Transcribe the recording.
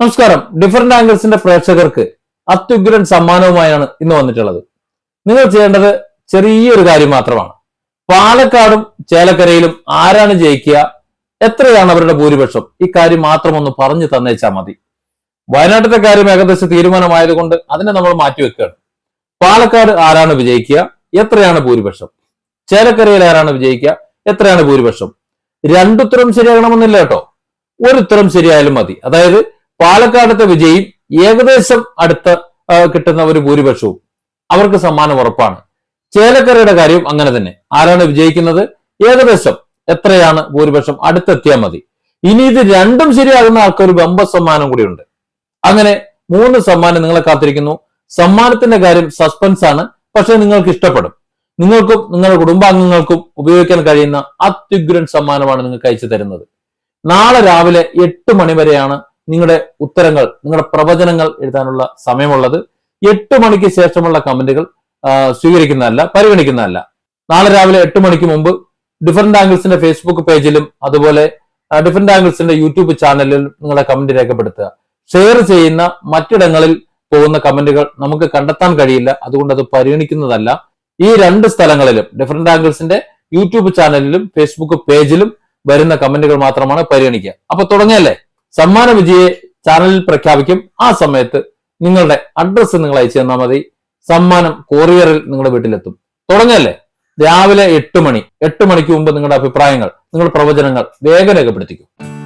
നമസ്കാരം. ഡിഫറെന്റ് ആംഗിൾസിന്റെ പ്രേക്ഷകർക്ക് അത്യുഗ്രൻ സമ്മാനവുമായാണ് ഇന്ന് വന്നിട്ടുള്ളത്. നിങ്ങൾ ചെയ്യേണ്ടത് ചെറിയൊരു കാര്യം മാത്രമാണ്. പാലക്കാടും ചേലക്കരയിലും ആരാണ് ജയിക്കുക? എത്രയാണ് അവരുടെ ഭൂരിപക്ഷം? ഈ കാര്യം മാത്രം ഒന്ന് പറഞ്ഞു തന്നേച്ചാൽ മതി. വയനാട്ടിലെ കാര്യം ഏകദേശം തീരുമാനമായതുകൊണ്ട് അതിനെ നമ്മൾ മാറ്റിവെക്കുകയാണ് പാലക്കാട് ആരാണ് വിജയിക്കുക? എത്രയാണ് ഭൂരിപക്ഷം? ചേലക്കരയിൽ ആരാണ് വിജയിക്കുക? എത്രയാണ് ഭൂരിപക്ഷം? രണ്ടുത്തരം ശരിയാകണമെന്നില്ല കേട്ടോ. ഒരുത്തരം ശരിയായാലും മതി. അതായത് പാലക്കാടത്തെ വിജയും ഏകദേശം അടുത്ത് കിട്ടുന്ന ഒരു ഭൂരിപക്ഷവും അവർക്ക് സമ്മാനം ഉറപ്പാണ്. ചേലക്കരയുടെ കാര്യം അങ്ങനെ തന്നെ. ആരാണ് വിജയിക്കുന്നത്? ഏകദേശം എത്രയാണ് ഭൂരിപക്ഷം? അടുത്തെത്തിയാൽ മതി. ഇനി ഇത് രണ്ടും ശരിയാകുന്ന ആൾക്ക് ഒരു ബമ്പ സമ്മാനം കൂടിയുണ്ട് അങ്ങനെ മൂന്ന് സമ്മാനം നിങ്ങളെ കാത്തിരിക്കുന്നു. സമ്മാനത്തിന്റെ കാര്യം സസ്പെൻസ് ആണ്. പക്ഷെ നിങ്ങൾക്ക് ഇഷ്ടപ്പെടും. നിങ്ങൾക്കും നിങ്ങളുടെ കുടുംബാംഗങ്ങൾക്കും ഉപയോഗിക്കാൻ കഴിയുന്ന അത്യുഗ്രൻ സമ്മാനമാണ് നിങ്ങൾക്ക് അയച്ചു തരുന്നത്. നാളെ രാവിലെ എട്ട് മണി വരെയാണ് നിങ്ങളുടെ ഉത്തരങ്ങൾ നിങ്ങളുടെ പ്രവചനങ്ങൾ എഴുതാനുള്ള സമയമുള്ളത് എട്ട് മണിക്ക് ശേഷമുള്ള കമന്റുകൾ സ്വീകരിക്കുന്നതല്ല പരിഗണിക്കുന്നതല്ല. നാളെ രാവിലെ എട്ട് മണിക്ക് മുമ്പ് ഡിഫറെന്റ് ആംഗിൾസിന്റെ ഫേസ്ബുക്ക് പേജിലും അതുപോലെ ഡിഫറെന്റ് ആംഗിൾസിന്റെ യൂട്യൂബ് ചാനലിലും നിങ്ങളുടെ കമന്റ് രേഖപ്പെടുത്തുക. ഷെയർ ചെയ്യുന്ന മറ്റിടങ്ങളിൽ പോകുന്ന കമന്റുകൾ നമുക്ക് കണ്ടെത്താൻ കഴിയില്ല. അതുകൊണ്ട് അത് പരിഗണിക്കുന്നതല്ല. ഈ രണ്ട് സ്ഥലങ്ങളിലും ഡിഫറെന്റ് ആംഗിൾസിന്റെ യൂട്യൂബ് ചാനലിലും ഫേസ്ബുക്ക് പേജിലും വരുന്ന കമന്റുകൾ മാത്രമാണ് പരിഗണിക്കുക. അപ്പൊ തുടങ്ങിയല്ലേ? സമ്മാന വിജയെ ചാനലിൽ പ്രഖ്യാപിക്കും. ആ സമയത്ത് നിങ്ങളുടെ അഡ്രസ്സ് നിങ്ങൾ അയച്ചു തന്നാൽ മതി. സമ്മാനം കൊറിയറിൽ നിങ്ങളുടെ വീട്ടിലെത്തും. തുടങ്ങല്ലേ? രാവിലെ എട്ട് മണി. എട്ട് മണിക്ക് മുമ്പ് നിങ്ങളുടെ അഭിപ്രായങ്ങൾ നിങ്ങളുടെ പ്രവചനങ്ങൾ വേഗം രേഖപ്പെടുത്തിക്കും.